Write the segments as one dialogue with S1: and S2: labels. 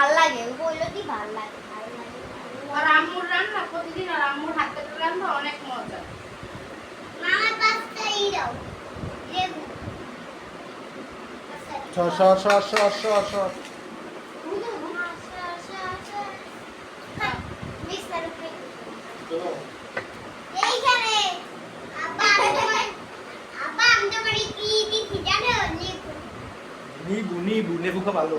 S1: ভালো লাগে হইল কি ভালো লাগে
S2: আর আম্মুর রান্না প্রতিদিন আর আম্মুর হাতে রান্না অনেক মজা
S1: মামার পাস্তা এই দাও লেবু
S3: সর সর সর সর সর সর নিবু নিবু নেবু খা ভালো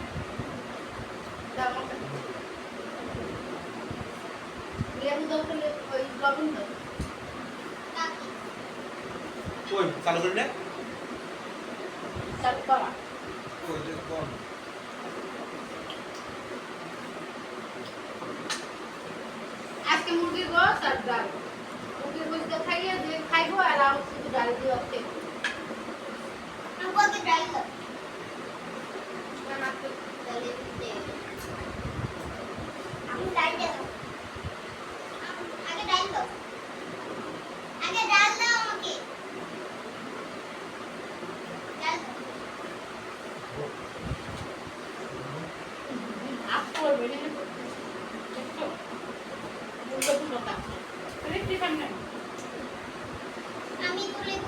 S2: ওই
S4: চালু করে নে?
S2: চালু করা
S4: ওই যে কোন
S2: আজকে মুরগির গোস আর ডাল। মুরগির গোস দিয়ে খাইয়ে যে খাইবো আর আমি শুধু ডাল দিয়ে খেবো
S1: আমি কত ট্রাই কর
S2: কারণ আজকে
S1: আমি ডাল দেব আগে ডাল দাও আগে ডাল দাও আমাকে ডাল দাও
S2: আপ করবে না দেখছ উল্টো পুল্টো কাজ রেখে সামনে
S1: আমি তো লেবু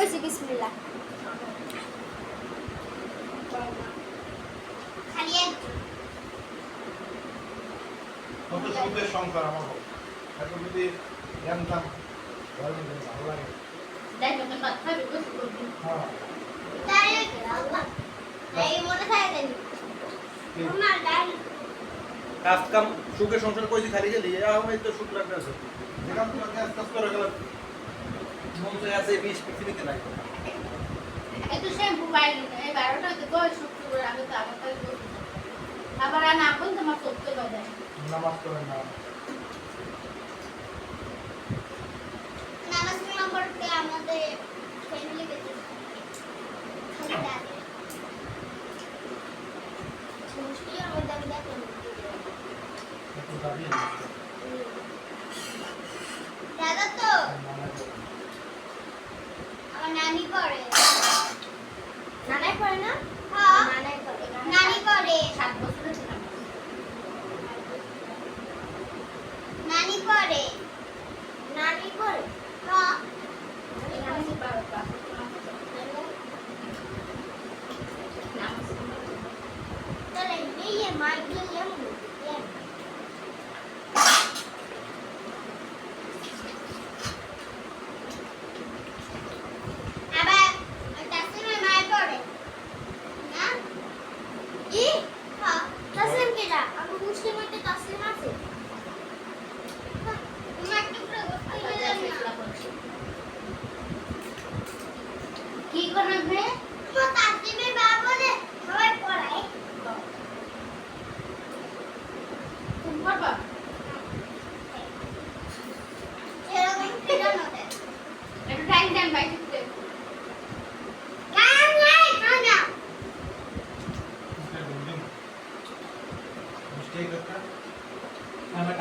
S1: কইছি বিসমিল্লাহ। খালি একজন
S3: কত সংসার আমার এত যদি জানতাম ভালো লাগে, হ্যাঁ।
S1: মনে
S4: কাজ কাম সংসার কইছি খালি গেলি আমি তো সুখ আছে
S3: করে গেলাম।
S4: মন আছে বিশ পৃথিবীতে নাই।
S2: একটু শ্যাম্পু পাইলি না এই বারোটা হতে গয় শুক্রবার আগে তো কাছে বসে আবার আর না বলতে আমার সত্যি বাজায়
S3: নামাজ করেন না।
S1: নামাজ নম্বরকে আমাদের ফ্যামিলি পেতে খালি ডাল মুশকিল আমার দাবি দেখো
S3: একটু দাঁড়িয়ে
S1: দাদা তো আমার নানি করে করে না?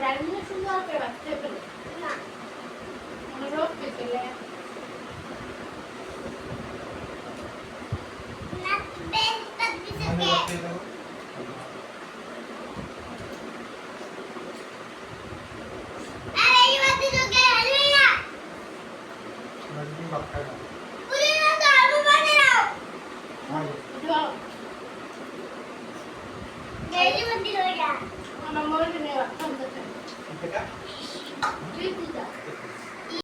S1: രണ്ടും
S2: സുഖമൊക്കെ വെച്ചേക്കും മുഴുവപ്പിക്കില്ലേ ഡെയിലി
S3: വന്നില്ല
S2: നമ്മൾ Thank
S3: you.